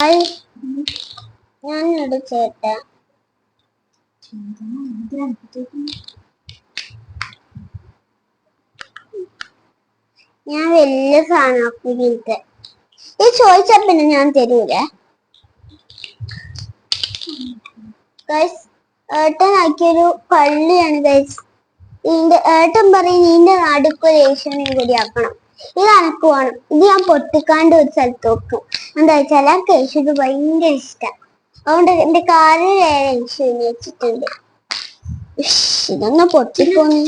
Hi. ചേട്ടാ ഞാൻ വലിയ സാധനം ഇങ്ങനത്തെ ഈ ചോദിച്ചാ പിന്നെ ഞാൻ തരൂലേ. ഗൈസ് ഏട്ടനാക്കിയൊരു പള്ളിയാണ് ഏട്ടൻ പറയും നിന്റെ നടുക്കൊരു ഏഷ്യനെ കൂടി ആക്കണം. ഇത് എനക്ക് വേണം ഇത് ഞാൻ പൊട്ടിക്കാണ്ട് ഒരു സ്ഥലത്ത് വെക്കും. എന്താ വെച്ചാൽ ആ കേശുക്ക് ഭയങ്കര ഇഷ്ടം. അതുകൊണ്ട് എന്റെ കാലിൽ യേശുവിനെ വെച്ചിട്ടുണ്ട് ഇഷ്, ഇതൊന്ന് പൊട്ടിപ്പോന്ന്?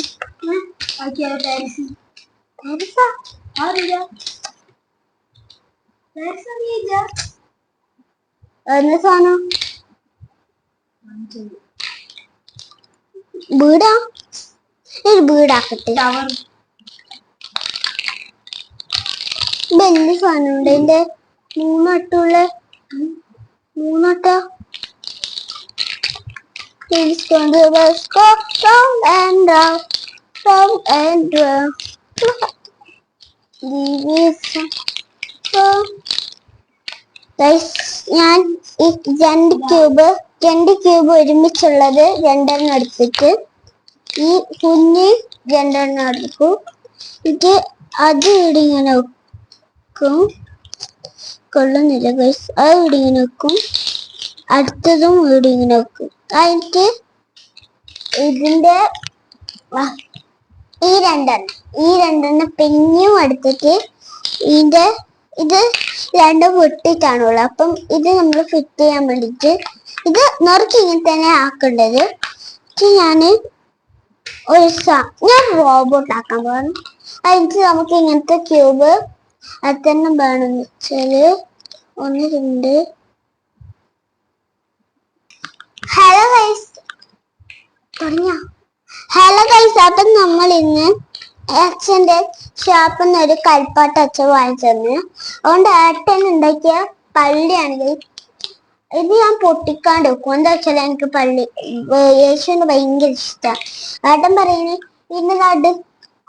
എന്ത് സാധനം? വീടാ? ഒരു വീടാക്കട്ടെ. വലിയ സാധനം? ഉണ്ട് എന്റെ മൂന്നട്ടുള്ള മൂന്നട്ട? Please come to the score, down and down, down and down. ഞാൻ ഈ രണ്ട് ക്യൂബ് രണ്ട് ക്യൂബ് ഒരുമിച്ചുള്ളത് രണ്ടെണ്ണം എടുത്തിട്ട് ഈ കുഞ്ഞ് രണ്ടെണ്ണം എടുക്കും. ഇത് അത് ഇവിടെ ഇങ്ങനെ വെക്കും. കൊള്ളുന്നില്ല ഗൈസ് അത് ഇവിടെ ഇങ്ങനെ അടുത്തതും ഇവിടെ ഇങ്ങനെ വെക്കും അതിട്ട് ഈ രണ്ടെണ്ണം. ഈ രണ്ടെണ്ണം പിന്നെയും എടുത്തിട്ട് ഇതിന്റെ ഇത് രണ്ടും പൊട്ടിട്ടാണുള്ളത് അപ്പം ഇത് നമ്മൾ ഫിറ്റ് ചെയ്യാൻ വേണ്ടിട്ട് ഇത് നുറുക്കി ഇങ്ങനെ തന്നെ ആക്കേണ്ടത്. ഞാൻ ഒരു ഞാൻ റോബോട്ട് ആക്കാൻ പോകുന്നു അതിന് നമുക്ക് ഇങ്ങനത്തെ ക്യൂബ് അതെണ്ണം വേണം. വെച്ചാൽ ഒന്ന് രണ്ട്. ഹലോ ഗൈസ് തുടങ്ങിയ? ഹലോ ഗൈസ് അപ്പം നമ്മൾ ഇന്ന് അച്ഛന്റെ ഷോപ്പിൽ നിന്ന് ഒരു കൽപ്പാട്ട് അച്ഛൻ വാങ്ങിച്ചെന്ന് അതുകൊണ്ട് ഏട്ടൻ ഉണ്ടാക്കിയ പള്ളിയാണ് guys. ഇത് ഞാൻ പൊട്ടിക്കാണ്ട് വെക്കും. എന്താ വെച്ചാൽ എനിക്ക് പള്ളി യേശുവിന് ഭയങ്കര ഇഷ്ടമാണ് ഏട്ടൻ പറയുന്നത് ഇന്ന് നടുക്ക്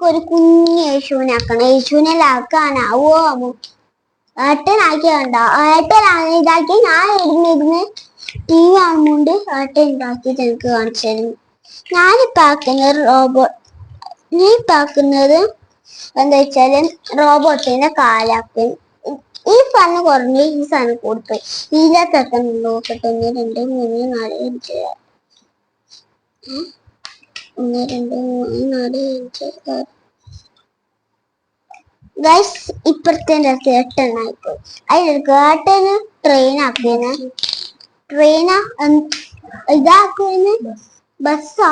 ഒരു കുഞ്ഞു യേശുവിനെ ആക്കണം. യേശുവിനെ ആക്കാനാവോ ഏട്ടനാക്കി ഏട്ടനാക്കിയണ്ട ഏട്ടനാണ് ഇതാക്കി. ഞാൻ ഇരുന്നിരുന്ന് ടി വി കാണുമ്പോണ്ട് ഏട്ടൻ ഉണ്ടാക്കിയിട്ട് എനിക്ക് കാണിച്ചു തരുന്നു ഞാനിപ്പോ ആക്കുന്നത് റോബോട്ട് നീ ഇപ്പൊ ആക്കുന്നത് എന്താ വെച്ചാൽ റോബോട്ടിന്റെ കാലാക്കും ഈ സാധനം കുറഞ്ഞു ഈ സാധനം കൂടിപ്പോയി ഇതിനകത്തൊക്കെ നോക്കട്ടെ. ഒന്ന് രണ്ട് മൂന്ന് നാല് അഞ്ച്. ഒന്ന് രണ്ട് മൂന്ന് നാല് അഞ്ച് ആറ് ഗൈസ് ഇപ്പുറത്തെ എട്ടെണ്ണായിപ്പോയി അതിലെടുക്കുക ഏട്ടന് ട്രെയിൻ ആക്കിയെന്ന് ട്രെയിനാ ഇതാക്കുന്ന് ബസ്സോ.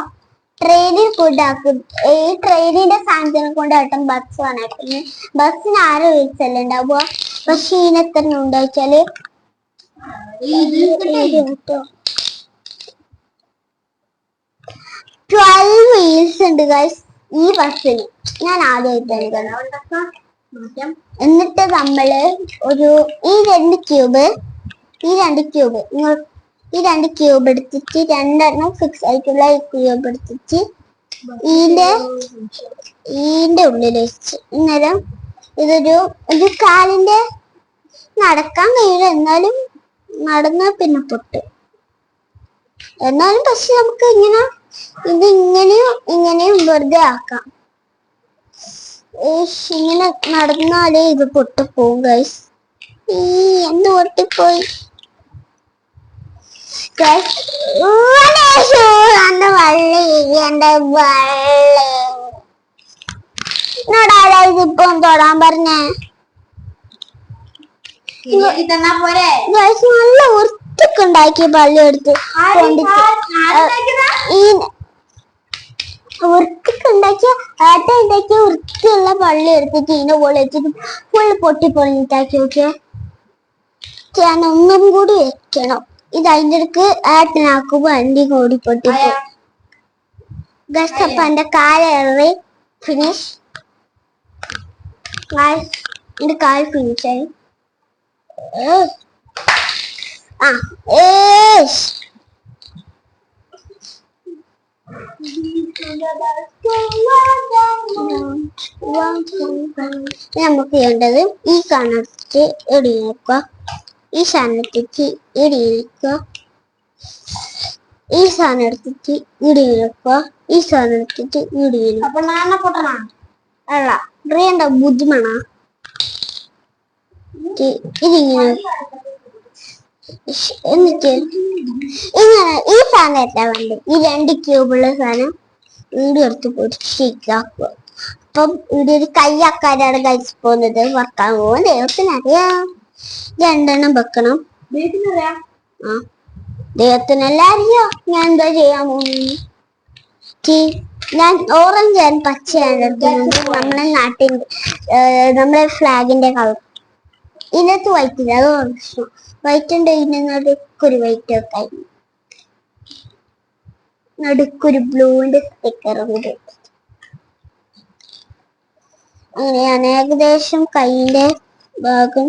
ട്രെയിനിൽ കൊണ്ടാക്കും ഈ ട്രെയിനിന്റെ സാധനത്തിനെ കൊണ്ട് ഏട്ടൻ ബസ് ആക്കുന്നത് ബസ്സിന് ആരും വിളിച്ചല്ലേ ഉണ്ടാവുക? പക്ഷെ ഇതിന് എത്ര ഉണ്ട് ഗൈസ് ഈ ബസ്സിന് ഞാൻ ആദ്യമായിട്ടാണ് എന്നിട്ട് നമ്മൾ ഒരു ഈ രണ്ട് ക്യൂബ് ഈ രണ്ട് ക്യൂബ് നിങ്ങൾ ഈ രണ്ട് ക്യൂബ് എടുത്തിട്ട് രണ്ടെണ്ണം ഫിക്സ് ആയിട്ടുള്ള ഈ ക്യൂബ് എടുത്തിട്ട് ഈന്റെ ഈന്റെ ഉള്ളിൽ വെച്ച് അന്നേരം ഇതൊരു ഒരു കാലിന്റെ നടക്കാൻ കഴിയില്ല. എന്നാലും നടന്ന പിന്നെ പൊട്ട്. എന്നാലും പക്ഷെ നമുക്ക് ഇങ്ങനെ ഇത് ഇങ്ങനെയും ഇങ്ങനെയും വെറുതെ ആക്കാം. ഇങ്ങനെ നടന്നാലേ ഇത് പൊട്ടിപ്പോവും ഗൈസ് ഈ എന്ത് പൊട്ടിപ്പോയി? എന്റെ വള്ളി എന്റെ വള്ളി. എന്നോടാരാ ഇതിപ്പോ തൊടാൻ പറഞ്ഞേ? നല്ല ഉണ്ടാക്കിയ പള്ളി എടുത്ത് ഈ വൃത്തിക്ക് ഉണ്ടാക്കിയ ഉണ്ടാക്കിയ വൃത്തിയുള്ള പള്ളി എടുത്തിട്ട് ഇതിനെ പോലെ വെച്ചിട്ട് ഫുള്ള് പൊട്ടി പൊളിഞ്ഞിട്ടാക്കി ഓക്കെ ഞാൻ ഒന്നും കൂടി വെക്കണം. ഇത് അതിന്റെ അടുക്ക് ഏട്ടനാക്കും വണ്ടി കൂടി പൊട്ടി ഗസ്റ്റപ്പന്റെ കാലേറി ഫിനിഷ് എന്റെ കാൽ ഫിനിഷായി ആ ഏഷ് നമുക്ക് വേണ്ടത് ഈ കാണത്ത് എടി നോക്കുക ഈ സാധനത്തിച്ച് ഇടിയിക്കുക ഈ സാധനം എടുത്തിട്ട് ഇടിയിക്കുക ഈ സാധനം എടുത്തിട്ട് ഇരിക്കുക അപ്പൊ നാണ പൊട്ടണ? അല്ല അറിയണ്ട ബുദ്ധിമണ ഇതിങ്ങനെ എന്നിട്ട് ഇങ്ങനെ ഈ സാധനം എത്താൻ വേണ്ടി ഈ രണ്ട് ക്യൂബുള്ള സാധനം വീട് എടുത്ത് അപ്പം ഇവിടെ ഒരു കൈയാക്കാരാണ് കഴിച്ചു പോകുന്നത്. വെക്കാൻ പോകും ദൈവത്തിനറിയാം. രണ്ടെണ്ണം വെക്കണം. ആ ദൈവത്തിനെല്ലാം അറിയോ. ഞാൻ എന്താ ചെയ്യാൻ പോകുന്നു? ഞാൻ ഓറഞ്ച് ആൻഡ് പച്ചയാണ് നമ്മുടെ നമ്മളെ നാട്ടിൽ നമ്മളെ ഫ്ലാഗിന്റെ കളർ ഇതിനകത്ത് വൈറ്റില്ല അത് പ്രശ്നം വൈറ്റ് ഇതിന്റെ നടുക്കൊരു വൈറ്റ് ഒക്കെ. നടുക്കൊരു ബ്ലൂവിന്റെ സ്റ്റിക്കറും കൂടി അങ്ങനെയാണ് ഏകദേശം കൈയിന്റെ ഭാഗം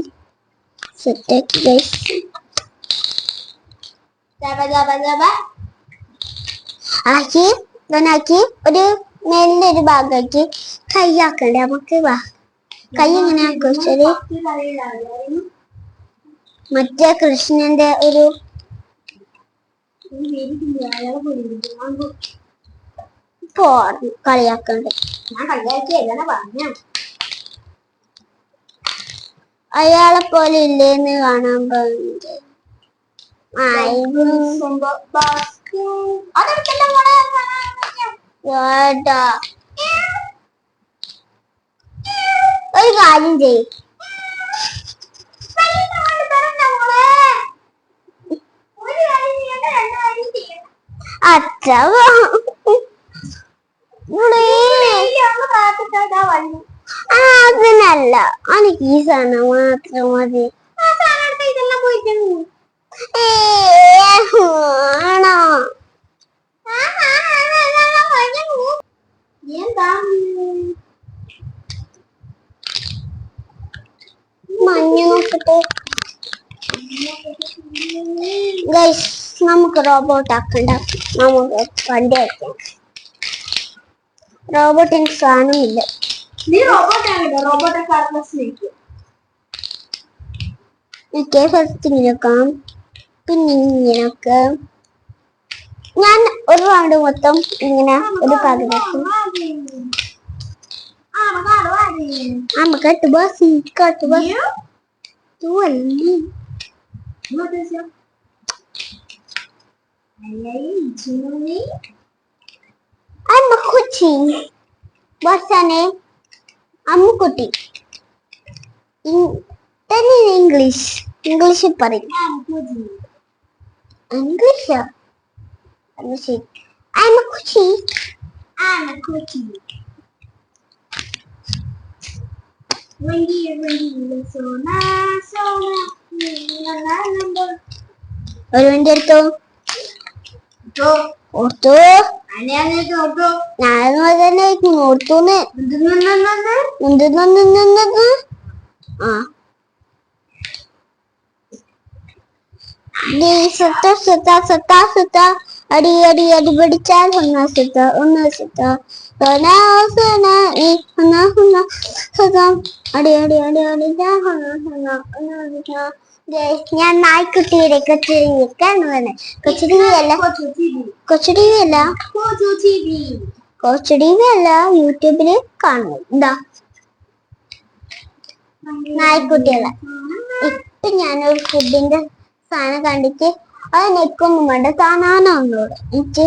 സെറ്റാക്കി ആക്കി ഇവനാക്കി ഒരു മേലിന്റെ ഒരു ഭാഗമാക്കി കൈ ആക്കണ്ടേ? നമുക്ക് വാ. കൈ എങ്ങനെ ആക്കുവെച്ചാൽ മറ്റേ കൃഷ്ണന്റെ ഒരു ഞാൻ അയാളെ പോലെ ഇല്ലേന്ന് കാണാൻ പോകുന്നത്. ഒരു കാര്യം ചെയ്യും. അച്ഛ അതിനല്ല എനിക്ക് ഈ സാധനം മാത്രം മതി. ഏ, ആണോ മഞ്ഞ നോക്കട്ടെ ഗൈസ് നമുക്ക് റോബോട്ട് ആക്കണ്ട. നമുക്ക് വണ്ടി ആക്കാം. റോബോട്ടിന് സാധനമില്ല നീ റോബോട്ടെ കളർ സ്നേക്ക് എനിക്ക് ഫസ്റ്റ് ഇങ്ങനെക്കാം പിന്നെ ഇങ്ങനെയൊക്കെ ഞാൻ ഒരു റൗണ്ട് മൊത്തം ഇങ്ങനെ ഒരു പകുതിയാക്കും നമുക്ക് ബസ് കാട്ട് ബസ് തൂവല്ലേ അമ്മക്കുച്ചി ബസ്സാണ് അമ്മുക്കുട്ടി തന്നെ ഇംഗ്ലീഷ് ഇംഗ്ലീഷിൽ പറയും. ഇംഗ്ലീഷ് ശരി. അമ്മക്കുച്ചി ഒരു വണ്ടി എടുത്തോ? ഓർത്തു ഞാനത് തന്നെ എന്തെന്നു ആ. സത്ത സത്ത സത്ത സത്ത. അടി അടി അടി പിടിച്ചാൽ ഒന്ന സത്ത ഒന്ന് സത്ത. അടി അടി അടി അടി ഞാൻ ഒന്ന ഒന്ന ഒന്ന് സത്ത ഞാൻ നായ്ക്കുട്ടിയുടെ അല്ല കൊച്ചു കൊച്ചുടിവിയല്ല കൊച്ചുടിവിയല്ല കൊച്ചുടിവിയല്ല യൂട്യൂബിൽ കാണുന്നത് എന്താ നായ്ക്കുട്ടിയല്ല ഇപ്പൊ ഞാനൊരു ഫുഡിന്റെ സാധനം കണ്ടിട്ട് അത് നെക്കൊന്നും വേണ്ട ഒന്നോട് എനിക്ക്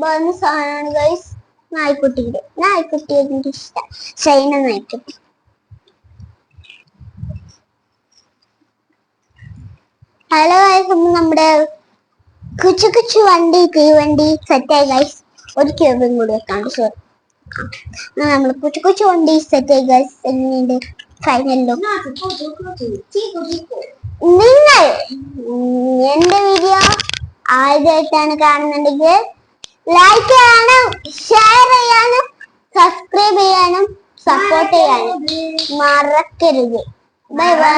വന്ന സാധനമാണ് ഗൈസ് നായ്ക്കുട്ടിയുടെ. നായ്ക്കുട്ടി എനിക്ക് ഇഷ്ടം. ചൈന നായ്ക്കുട്ടി. ഹലോ നമ്മുടെ കുച്ചു കുച്ചു വണ്ടി തീവണ്ടി സെറ്റായി ഗൈസ് ഒരു ക്യൂബും കൂടി ഷോ നമ്മൾ കുച്ചു കുച്ചു വണ്ടി സെറ്റായി ഗൈസ് എങ്ങനെയുണ്ട് ഫൈനലിലും നിങ്ങൾ എന്റെ വീഡിയോ ആദ്യമായിട്ടാണ് കാണുന്നുണ്ടെങ്കിൽ ലൈക്ക് ചെയ്യാനും ഷെയർ ചെയ്യാനും സബ്സ്ക്രൈബ് ചെയ്യാനും സപ്പോർട്ട് ചെയ്യാനും മറക്കരുത്. Bye bye